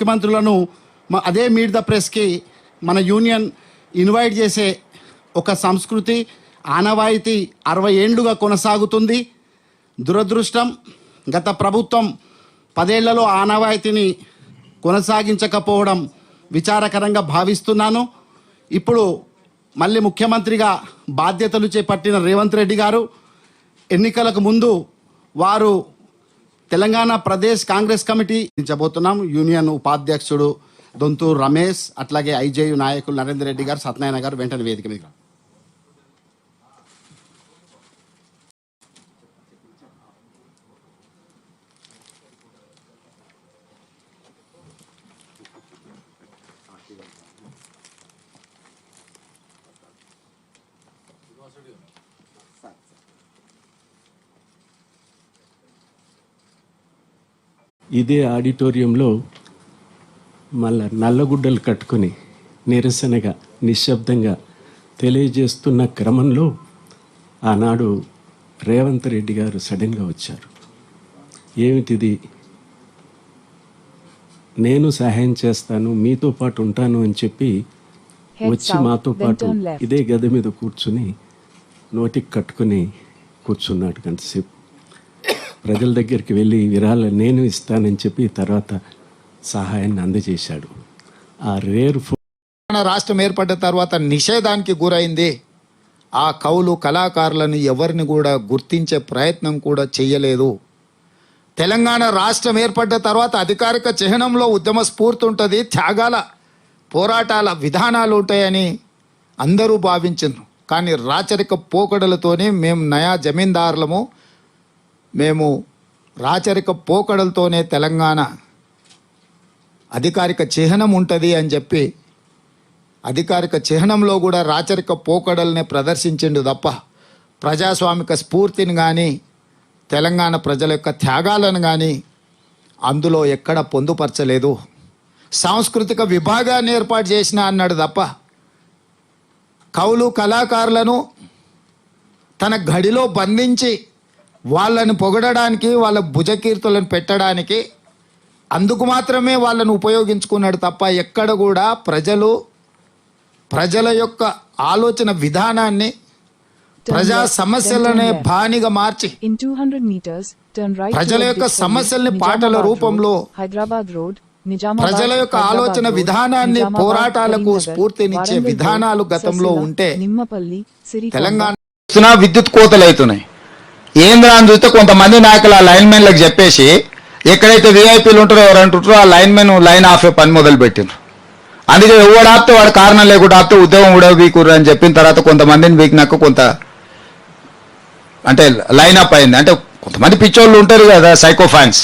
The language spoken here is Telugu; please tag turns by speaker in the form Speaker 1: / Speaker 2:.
Speaker 1: ముఖ్యమంత్రులను అదే మీట్ ద ప్రెస్కి మన యూనియన్ ఇన్వైట్ చేసే ఒక సంస్కృతి ఆనవాయితీ అరవై ఏండ్లుగా కొనసాగుతుంది. దురదృష్టం గత ప్రభుత్వం పదేళ్ళలో ఆనవాయితీని కొనసాగించకపోవడం విచారకరంగా భావిస్తున్నాను. ఇప్పుడు మళ్ళీ ముఖ్యమంత్రిగా బాధ్యతలు చేపట్టిన రేవంత్ రెడ్డి గారు ఎన్నికలకు ముందు వారు తెలంగాణ ప్రదేశ్ కాంగ్రెస్ కమిటీ ఇచ్చబోతున్నాం యూనియన్ ఉపాధ్యక్షుడు దొంతూరు రమేష్ అట్లాగే ఐజేయు నాయకులు నరేందర్ రెడ్డి గారు సత్యనారాయణ గారు వెంటనే వేదిక మీద
Speaker 2: ఇదే ఆడిటోరియంలో మళ్ళా నల్లగుడ్డలు కట్టుకొని నిరసనగా నిశ్శబ్దంగా తెలియజేస్తున్న క్రమంలో ఆనాడు రేవంత్ రెడ్డి గారు సడన్గా వచ్చారు. ఏమిటిది? నేను సహాయం చేస్తాను మీతో పాటు ఉంటాను అని చెప్పి వచ్చి మాతో పాటు. ఇదే గది మీద కూర్చుని నోటికి కట్టుకుని కూర్చున్నాడు గంటసేపు. ప్రజల దగ్గరికి వెళ్ళి విరాళ నేను ఇస్తానని చెప్పి తర్వాత సహాయాన్ని అందజేశాడు. ఆ రేర్ ఫో
Speaker 3: రాష్ట్రం ఏర్పడ్డ తర్వాత నిషేధానికి గురైంది. ఆ కవులు కళాకారులను ఎవరిని కూడా గుర్తించే ప్రయత్నం కూడా చేయలేదు తెలంగాణ రాష్ట్రం ఏర్పడ్డ తర్వాత అధికారిక చిహ్నంలో ఉద్యమ స్ఫూర్తి ఉంటుంది త్యాగాల పోరాటాల విధానాలు ఉంటాయని అందరూ భావించారు కానీ రాచరిక పోకడలతోనే మేము నయా జమీందారులము మేము రాచరిక పోకడలతోనే తెలంగాణ అధికారిక చిహ్నం ఉంటుంది అని చెప్పి అధికారిక చిహ్నంలో కూడా రాచరిక పోకడల్ని ప్రదర్శించిండు తప్ప ప్రజాస్వామిక స్ఫూర్తిని కానీ తెలంగాణ ప్రజల యొక్క త్యాగాలను కానీ అందులో ఎక్కడ పొందుపరచలేదు. సాంస్కృతిక విభాగాన్ని ఏర్పాటు చేసిన అన్నాడు తప్ప కవులు కళాకారులను తన గడిలో బంధించి వాళ్ళని పొగడడానికి వాళ్ళ భుజకీర్తులను పెట్టడానికి అందుకు మాత్రమే వాళ్ళను ఉపయోగించుకున్నాడు తప్ప ఎక్కడ కూడా ప్రజలు ప్రజల యొక్క ఆలోచన విధానాన్ని ప్రజా సమస్యలనే బానిగా మార్చి
Speaker 4: In 200 meters, turn right
Speaker 3: ప్రజల యొక్క సమస్యల్ని పాటల రూపంలో
Speaker 4: హైదరాబాద్ రోడ్ నిజామాబాద్
Speaker 3: ప్రజల యొక్క ఆలోచన విధానాన్ని పోరాటాలకు స్ఫూర్తినిచ్చే విధానాలు గతంలో ఉంటే తెలంగాణ విద్యుత్ కోతలు అవుతున్నాయి. ఏంద్రా అని చూస్తే కొంతమంది నాయకులు ఆ లైన్ మెన్లకు చెప్పేసి ఎక్కడైతే విఐపీలు ఉంటారో ఎవరు ఆ లైన్ మెన్ లైన్ ఆఫ్ పని మొదలు పెట్టిండ్రు అందుకే ఎవడు ఆపితే వాడు కారణం లేకుండా ఆపితే ఉద్యోగం కూడా వీకుర్రు అని చెప్పిన తర్వాత కొంతమందిని వీకినాక కొంత అంటే లైన్ అప్ అయింది. అంటే కొంతమంది పిచ్చోళ్ళు ఉంటారు కదా సైకో ఫ్యాన్స్